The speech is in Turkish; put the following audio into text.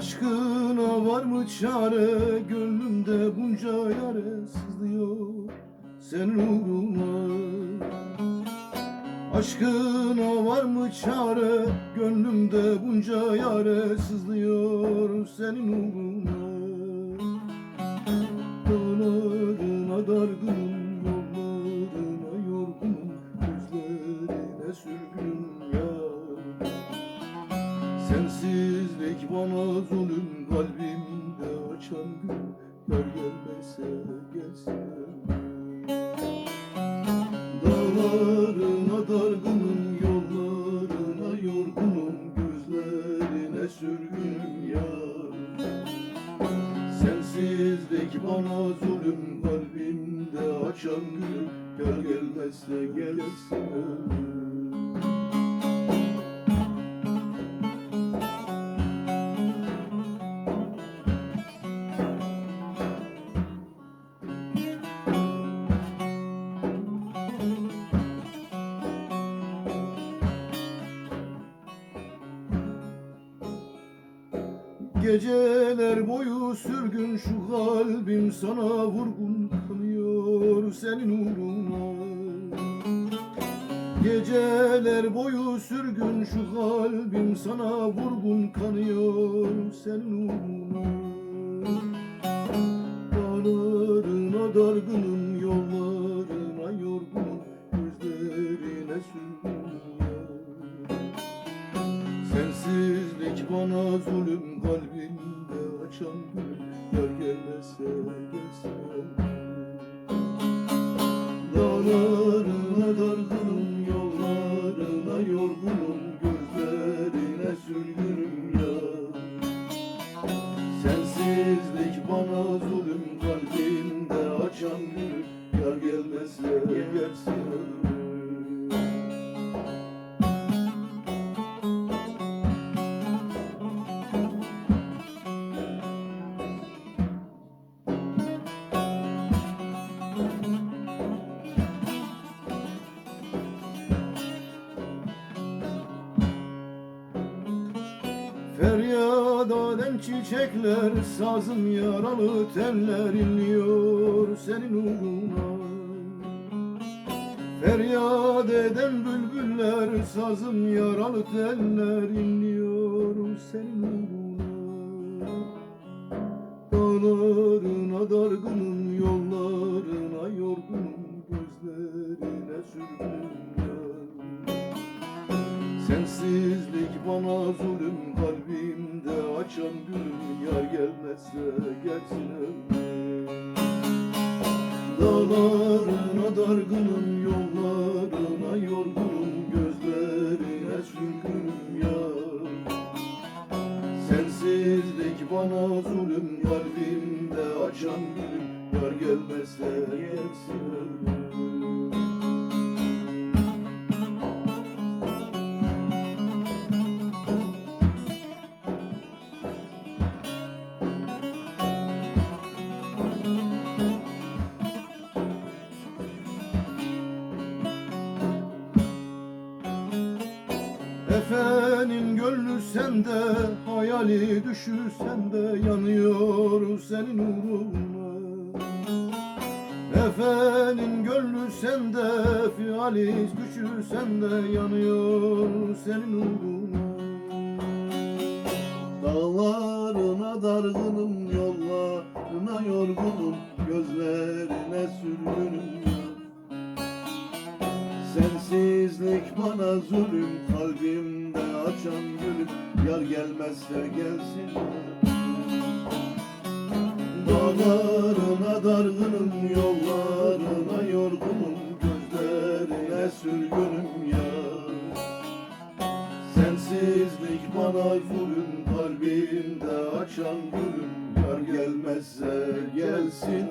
Aşkına var mı çare? Gönlümde bunca yare sızlıyor Senin uğruna Aşkına var mı çare? Gönlümde bunca yare sızlıyor Senin uğruna Dağlarına dargınım Yollarına yorgunum Gözlerine sürgünüm ya Sensizlik bana zulüm kalbimde açan gün Yar gelmese gelsin Dağlarına dargınım yollarına yorgunum Gözlerine sürgünüm yar. Sensizlik bana zulüm kalbimde açan gün Yar gelmezse gelsin Geceler boyu sürgün şu kalbim sana vurgun kanıyor senin uğruna. Geceler boyu sürgün şu kalbim sana vurgun kanıyor senin uğruna bana zulüm kalbimde açan gül Yar gelmezse gelsin Feryat alem çiçekler Sazım yaralı teller inliyor senin uğruna. Feryat eden bülbüller Sazım yaralı teller inliyor senin uğruna. Dağlarına dargınım açan Yar gelmezse gelsin ömrüm. Dağlarına dargınım yollarına yorgunum Gözlerine sürgünüm yar. Sensizlik bana zulüm kalbimde açan gülüm Yar gelmezse gelsin ömrüm Efenin gönlü sende, hayali düşü sende yanıyor senin uğruna. Efenin gönlü sende, fiali gücü sende yanıyor senin uğruna. Dağlarına dargınım, yollarına yorgunum, gözlerine sürgünüm Sensizlik bana zulüm kalbimde açan gülüm. Yar gelmezse gelsin. Dağlarına dargınım yollarına yorgunum. Sürgünüm ya. Sensizlik bana zulüm kalbimde açan gülüm. Yar gelmezse gelsin